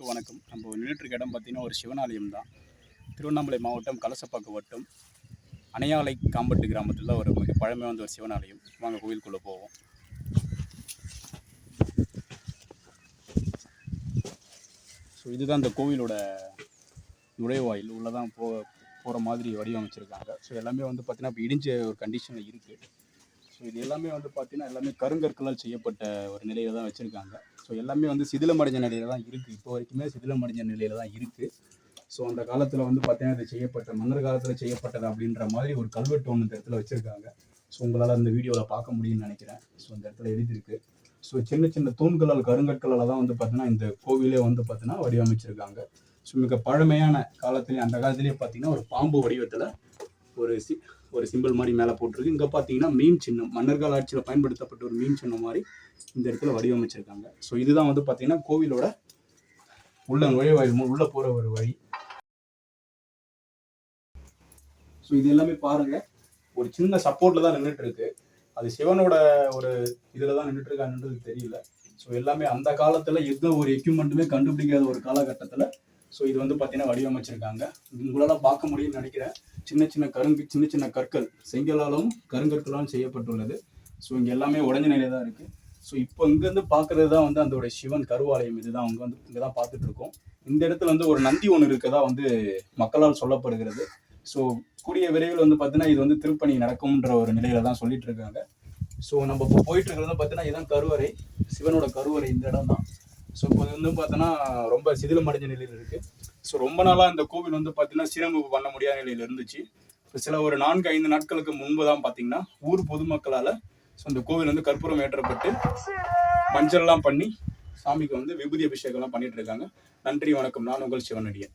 அனைவருக்கும் வணக்கம். நம்ம நின்றுட்டு இடம் பார்த்தீங்கன்னா ஒரு சிவனாலயம் தான். திருவண்ணாமலை மாவட்டம் கலசப்பாக்கு வட்டம் அணையாலை காம்பட்டு கிராமத்தில் ஒரு மிக பழமை வந்த ஒரு சிவனாலயம். வாங்க கோவிலுக்குள்ளே போவோம். ஸோ இதுதான் இந்த கோவிலோட நுழைவாயில். உள்ளே தான் போ போகிற மாதிரி வடிவமைச்சிருக்காங்க. ஸோ எல்லாமே வந்து பார்த்தீங்கன்னா இப்போ இடிஞ்ச ஒரு கண்டிஷனில் இருக்குது ஸோ இது எல்லாமே வந்து பார்த்தீங்கன்னா எல்லாமே கருங்கற்களால் செய்யப்பட்ட ஒரு நிலையில தான் வச்சுருக்காங்க. ஸோ எல்லாமே வந்து சிதிலமடைஞ்ச நிலையில தான் இருக்குது இப்போ வரைக்குமே சிதிலமடைஞ்ச நிலையில தான் இருக்குது ஸோ அந்த காலத்தில் வந்து பார்த்தீங்கன்னா இது செய்யப்பட்ட மன்னர் காலத்தில் செய்யப்பட்டது அப்படின்ற மாதிரி ஒரு கல்வெட்டு ஒன்று இந்த இடத்துல வச்சுருக்காங்க. ஸோ உங்களால் அந்த வீடியோவில் பார்க்க முடியும்னு நினைக்கிறேன். ஸோ அந்த இடத்துல எழுதியிருக்கு. ஸோ சின்ன சின்ன தூண்களால் கருங்கற்களால் தான் வந்து பார்த்தீங்கன்னா இந்த கோவிலே வந்து பார்த்தீங்கன்னா வடிவமைச்சிருக்காங்க. ஸோ மிக பழமையான காலத்துலேயே அந்த காலத்துலேயே பார்த்தீங்கன்னா ஒரு பாம்பு வடிவத்தில் ஒரு சி ஒரு சிம்பிள் மாதிரி மேலே போட்டிருக்கு. இங்கே பார்த்தீங்கன்னா மீன் சின்னம் மன்னர்கள் ஆட்சியில் பயன்படுத்தப்பட்ட ஒரு மீன் சின்னம் மாதிரி இந்த இடத்துல வடிவமைச்சிருக்காங்க. ஸோ இதுதான் வந்து பார்த்தீங்கன்னா கோவிலோட உள்ள நுழைவாயில் மு- உள்ள போகிற ஒரு வழி. ஸோ இது எல்லாமே பாருங்க. ஒரு சின்ன சப்போர்ட்ல தான் நின்றுட்டு இருக்கு அது சிவனோட ஒரு இதில் தான் நின்றுட்டு இருக்கான்றது தெரியல. ஸோ எல்லாமே அந்த காலத்தில் எந்த ஒரு எக்யூப்மெண்ட்டுமே கண்டுபிடிக்காத ஒரு காலகட்டத்தில் ஸோ இது வந்து பார்த்தீங்கன்னா வடிவமைச்சிருக்காங்க. உங்களால் பார்க்க முடியும்னு நினைக்கிறேன். சின்ன சின்ன கருங்கு சின்ன சின்ன கற்கள் செங்கலாலும் கருங்கற்களாலும் செய்யப்பட்டுள்ளது. ஸோ இங்கே எல்லாமே உடஞ்ச நிலையில தான் இருக்குது ஸோ இப்போ இங்கேருந்து பார்க்கறது தான் வந்து அந்த சிவன் கருவாலயம். இதுதான் அவங்க வந்து இங்கே தான் பார்த்துட்டு இருக்கோம். இந்த இடத்துல வந்து ஒரு நந்தி ஒன்று இருக்கதா வந்து மக்களால் சொல்லப்படுகிறது. ஸோ கூடிய விரைவில் வந்து பார்த்தீங்கன்னா இது வந்து திருப்பணி நடக்கும்ன்ற ஒரு நிலையில தான் சொல்லிட்டு இருக்காங்க. ஸோ நம்ம இப்போ போயிட்டு இருக்கிறது பார்த்தீங்கன்னா இதுதான் கருவறை. சிவனோட கருவறை இந்த இடம் தான் ஸோ இப்போ வந்து பார்த்தோன்னா ரொம்ப சிதிலமடைஞ்ச நிலையில் இருக்கு. ஸோ ரொம்ப நாளாக இந்த கோவில் வந்து பார்த்தீங்கன்னா சீரமைப்பு பண்ண முடியாத நிலையில் இருந்துச்சு. இப்போ சில ஒரு நான்கு ஐந்து நாட்களுக்கு முன்பு தான் பார்த்தீங்கன்னா ஊர் பொதுமக்களால் ஸோ இந்த கோவில் வந்து கற்பூரம் ஏற்றப்பட்டு மஞ்சள்லாம் பண்ணி சாமிக்கு வந்து விபூதி அபிஷேகம்லாம் பண்ணிட்டு இருக்காங்க. நன்றி வணக்கம். நான் உங்கள் சிவனடியன்.